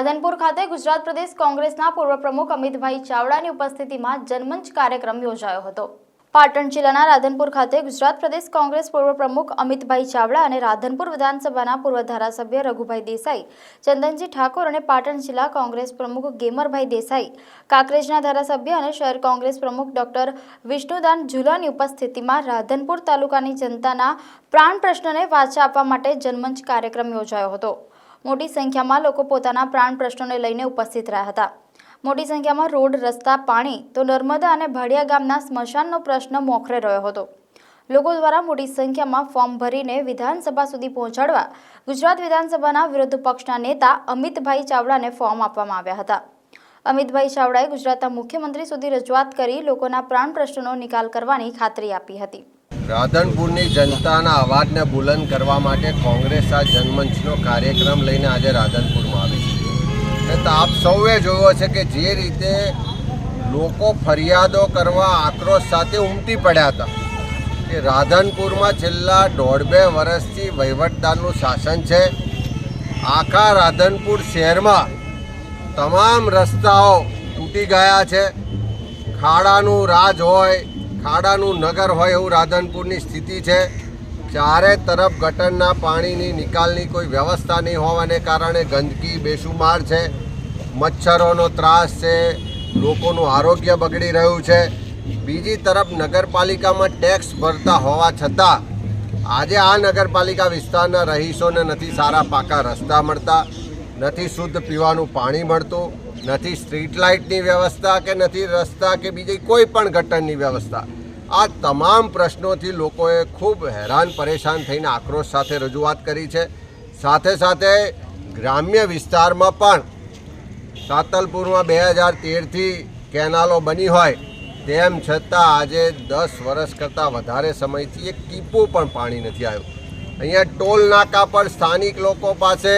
રાધનપુર ખાતે ગુજરાત પ્રદેશ કોંગ્રેસના પૂર્વ પ્રમુખ અમિતભાઈ ચાવડાની ઉપસ્થિતિમાં જનમંચ કાર્યક્રમ યોજાયો હતો. પાટણ જિલ્લાના રાધનપુર ખાતે ગુજરાત પ્રદેશ કોંગ્રેસ પૂર્વ પ્રમુખ અમિતભાઈ ચાવડા અને રાધનપુર વિધાનસભાના પૂર્વ ધારાસભ્ય રઘુભાઈ દેસાઈ, ચંદનજી ઠાકોર અને પાટણ જિલ્લા કોંગ્રેસ પ્રમુખ ગેમરભાઈ દેસાઈ, કાંકરેજના ધારાસભ્ય અને શહેર કોંગ્રેસ પ્રમુખ ડોક્ટર વિષ્ણુદાન ઝુલાની ઉપસ્થિતિમાં રાધનપુર તાલુકાની જનતાના પ્રાણ પ્રશ્નને વાચા આપવા માટે જનમંચ કાર્યક્રમ યોજાયો હતો. મોટી સંખ્યામાં લોકો પોતાના પ્રાણ પ્રશ્નોને લઈને ઉપસ્થિત રહ્યા હતા. મોટી સંખ્યામાં રોડ, રસ્તા, પાણી તો નર્મદા અને ભાડિયા ગામના સ્મશાનનો પ્રશ્ન મોખરે રહ્યો હતો. લોકો દ્વારા મોટી સંખ્યામાં ફોર્મ ભરીને વિધાનસભા સુધી પહોંચાડવા ગુજરાત વિધાનસભાના વિરોધ પક્ષના નેતા અમિતભાઈ ચાવડાને ફોર્મ આપવામાં આવ્યા હતા. અમિતભાઈ ચાવડાએ ગુજરાતના મુખ્યમંત્રી સુધી રજૂઆત કરી લોકોના પ્રાણ પ્રશ્નોનો નિકાલ કરવાની ખાતરી આપી હતી. રાધનપુરની જનતાના અવાજને બુલંદ કરવા માટે કોંગ્રેસ આ જનમંચનો કાર્યક્રમ લઈને આજે રાધનપુરમાં આવી છે. આપ સૌએ જોયો છે કે જે રીતે લોકો ફરિયાદો કરવા આક્રોશ સાથે ઉમટી પડ્યા હતા કે રાધનપુરમાં છેલ્લા દોઢ બે વર્ષથી વહીવટદારનું શાસન છે. આખા રાધનપુર શહેરમાં તમામ રસ્તાઓ તૂટી ગયા છે. ખાડાનું રાજ હોય ખાડાનું નગર હોય એવું રાધનપુરની સ્થિતિ છે. ચારે તરફ ગટરના પાણીની નિકાલની કોઈ વ્યવસ્થા નહીં હોવાને કારણે ગંદકી બેશુમાર છે. મચ્છરોનો ત્રાસ છે. લોકોનું આરોગ્ય બગડી રહ્યું છે. બીજી તરફ નગરપાલિકામાં ટેક્સ ભરતા હોવા છતાં આજે આ નગરપાલિકા વિસ્તારના રહીશોને નથી સારા પાકા રસ્તા મળતા. નથી શુદ્ધ પીવાનું પાણી મળતું, નથી સ્ટ્રીટ લાઇટની વ્યવસ્થા કે નથી રસ્તા કે બીજી કોઈ પણ ગટરની વ્યવસ્થા. આ તમામ પ્રશ્નોથી લોકોએ ખૂબ હેરાન પરેશાન થઈને આક્રોશ સાથે રજૂઆત કરી છે. સાથે સાથે ગ્રામ્ય વિસ્તારમાં પણ સાતલપુરમાં બે હજાર તેરથી કેનાલો બની હોય, તેમ છતાં આજે દસ વર્ષ કરતાં વધારે સમયથી એક ટીપું પણ પાણી નથી આવ્યું. અહીંયા ટોલ નાકા પર સ્થાનિક લોકો પાસે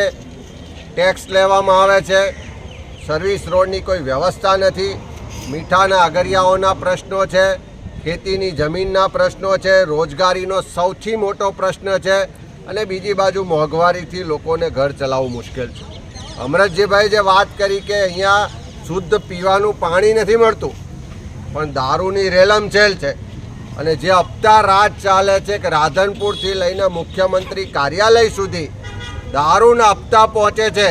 ટેક્સ લેવામાં આવે છે. સર્વિસ રોડની કોઈ વ્યવસ્થા નથી. મીઠાના અગરિયાઓના પ્રશ્નો છે. ખેતીની જમીનના પ્રશ્નો છે. રોજગારીનો સૌથી મોટો પ્રશ્ન છે. અને બીજી બાજુ મોંઘવારીથી લોકોને ઘર ચલાવવું મુશ્કેલ છે. અમરતજીભાઈ જે વાત કરી કે અહીંયા શુદ્ધ પીવાનું પાણી નથી મળતું, પણ દારૂની રેલમછેલ છે. અને જે હપ્તા રાત ચાલે છે કે રાધનપુરથી લઈને મુખ્યમંત્રી કાર્યાલય સુધી દારૂના હપ્તા પહોંચે છે.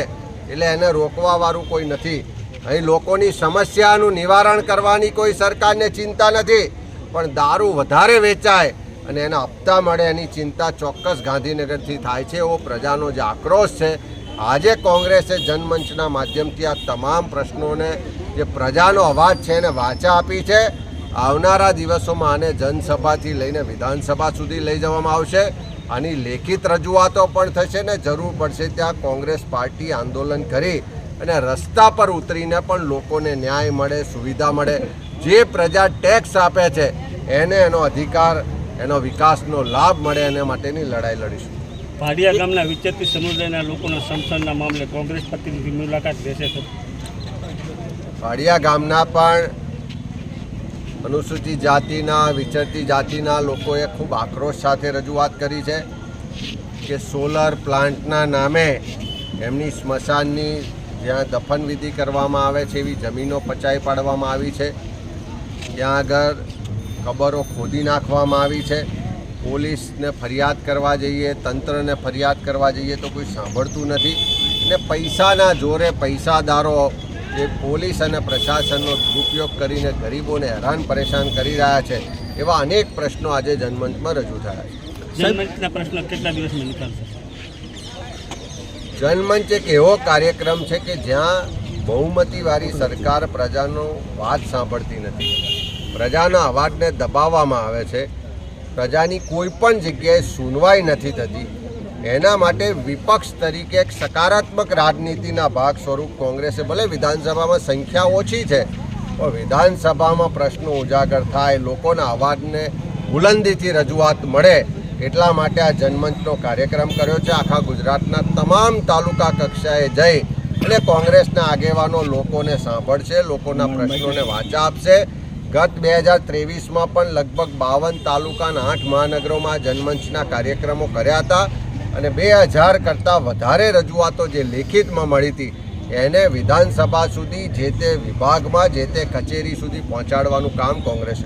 એટલે એને રોકવાવાળું કોઈ નથી. અહીં લોકોની સમસ્યાનું નિવારણ કરવાની કોઈ સરકારને ચિંતા નથી. પણ દારૂ વધારે વેચાય અને એના હપ્તા મળે એની ચિંતા ચોક્કસ ગાંધીનગરથી થાય છે. એવો પ્રજાનો જે આક્રોશ છે, આજે કોંગ્રેસે જનમંચના માધ્યમથી આ તમામ પ્રશ્નોને જે પ્રજાનો અવાજ છે એને વાચા આપી છે. આવનારા દિવસોમાં આને જનસભાથી લઈને વિધાનસભા સુધી લઈ જવામાં આવશે. આની લેખિત રજૂઆતો પણ થશે ને જરૂર પડશે ત્યાં કોંગ્રેસ પાર્ટી આંદોલન કરી અને રસ્તા પર ઉતરીને પણ લોકોને ન્યાય મળે સુવિધા મળે. જે પ્રજા ટેક્સ આપે છે એને એનો અધિકાર એનો વિકાસનો લાભ મળે એના માટેની લડાઈ લડીશું. ભાડિયા ગામના વિચરતી સમુદાયના લોકોના સમસણના મામલે કોંગ્રેસ પ્રતિનિધિ મુલાકાત લેશે. તો ગામના પણ અનુસૂચિત જાતિના, વિચરતી જાતિના લોકોએ ખૂબ આક્રોશ સાથે રજૂઆત કરી છે કે સોલર પ્લાન્ટના નામે એમની સ્મશાનની જ્યાં દફન વિધિ કરવામાં આવે છે, એવી જમીનો પચાવી પાડવામાં આવી છે. ત્યાં આગળ કબરો ખોદી નાખવામાં આવી છે. પોલીસને ફરિયાદ કરવા જઈએ, તંત્રને ફરિયાદ કરવા જઈએ તો કોઈ સાંભળતું નથી. ને પૈસાના જોરે પૈસાદારો જે પોલીસ અને પ્રશાસનનો દુરુપયોગ કરીને ગરીબોને હેરાન પરેશાન કરી રહ્યા છે એવા અનેક પ્રશ્નો આજે જનમંચમાં રજૂ થયા છે. જનમંચ એક એવો કાર્યક્રમ છે કે જ્યાં બહુમતીવાળી સરકાર પ્રજાનો વાત સાંભળતી નથી. પ્રજાના અવાજને દબાવવામાં આવે છે. પ્રજાની કોઈ પણ જગ્યાએ સુનવાઈ નથી થતી. એના માટે વિપક્ષ તરીકે એક સકારાત્મક રાજનીતિના ભાગ સ્વરૂપ કોંગ્રેસે ભલે વિધાનસભામાં સંખ્યા ઓછી છે પણ વિધાનસભામાં પ્રશ્નો ઉજાગર થાય લોકોના અવાજને બુલંદીથી રજૂઆત મળે એટલા માટે આ જનમંચનો કાર્યક્રમ કર્યો છે. આખા ગુજરાતના તમામ તાલુકા કક્ષાએ જઈ અને કોંગ્રેસના આગેવાનો લોકોને સાંભળશે લોકોના પ્રશ્નોને વાચા આપશે. ગત બે હજાર ત્રેવીસમાં પણ લગભગ બાવન તાલુકાના આઠ મહાનગરોમાં જનમંચના કાર્યક્રમો કર્યા હતા. અને બે હજાર કરતાં વધારે રજૂઆતો જે લેખિતમાં મળી હતી, એને વિધાનસભા સુધી જે તે વિભાગમાં જે તે કચેરી સુધી પહોંચાડવાનું કામ કોંગ્રેસ